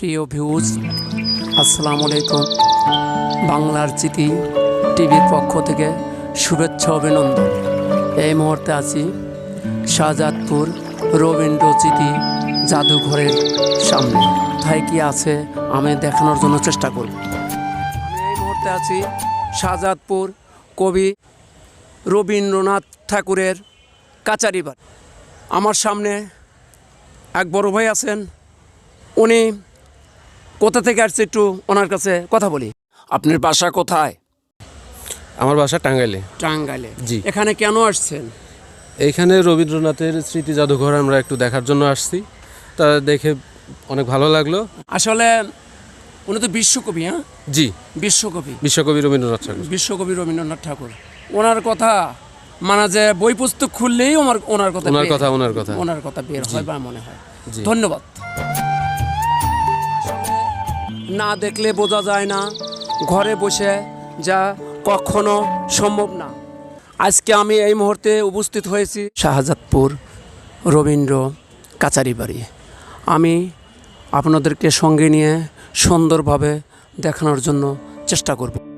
প্রিয় ভিউজ আসসালামু আলাইকুম। বাংলার চিঠি টিভির পক্ষ থেকে শুভেচ্ছা অভিনন্দন। এই মুহূর্তে আছি শাহজাদপুর রবীন্দ্র চিঠি জাদুঘরের সামনে। কোথায় কি আছে আমি দেখানোর জন্য চেষ্টা করব। আমি এই মুহূর্তে আছি শাহজাদপুর কবি রবীন্দ্রনাথ ঠাকুরের কাচারিবার আমার সামনে এক বড় ভাই আছেন। উনি কোথা থেকে আসছে একটু ওনার কাছে কথা বলি? আপনার বাসা কোথায়? আমার বাসা টাঙ্গাইলে। টাঙ্গাইলে। জি। এখানে কেন আসছেন? এইখানে রবীন্দ্রনাথের স্মৃতি জাদুঘর আমরা একটু দেখার জন্য আসছি। তা দেখে অনেক ভালো লাগল। আসলে উনি তো বিশ্বকবি হ্যাঁ? জি। বিশ্বকবি। বিশ্বকবি রবীন্দ্রনাথ ঠাকুর। বিশ্বকবি রবীন্দ্রনাথ ঠাকুর। ওনার কথা মানে যে বই পুস্তক খুললেই ওনার ওনার কথা ওনার কথা ওনার কথা। ওনার কথা বের হয় বা মনে হয়। ধন্যবাদ। না দেখলে বোঝা যায় না। ঘরে বসে যা কখনো সম্ভব না। আজকে আমি এই মুহূর্তে উপস্থিত হয়েছি শাহজাদপুর রবীন্দ্র কাচারি বাড়ি আমি আপনাদেরকে সঙ্গে নিয়ে সুন্দরভাবে দেখানোর জন্য চেষ্টা করব।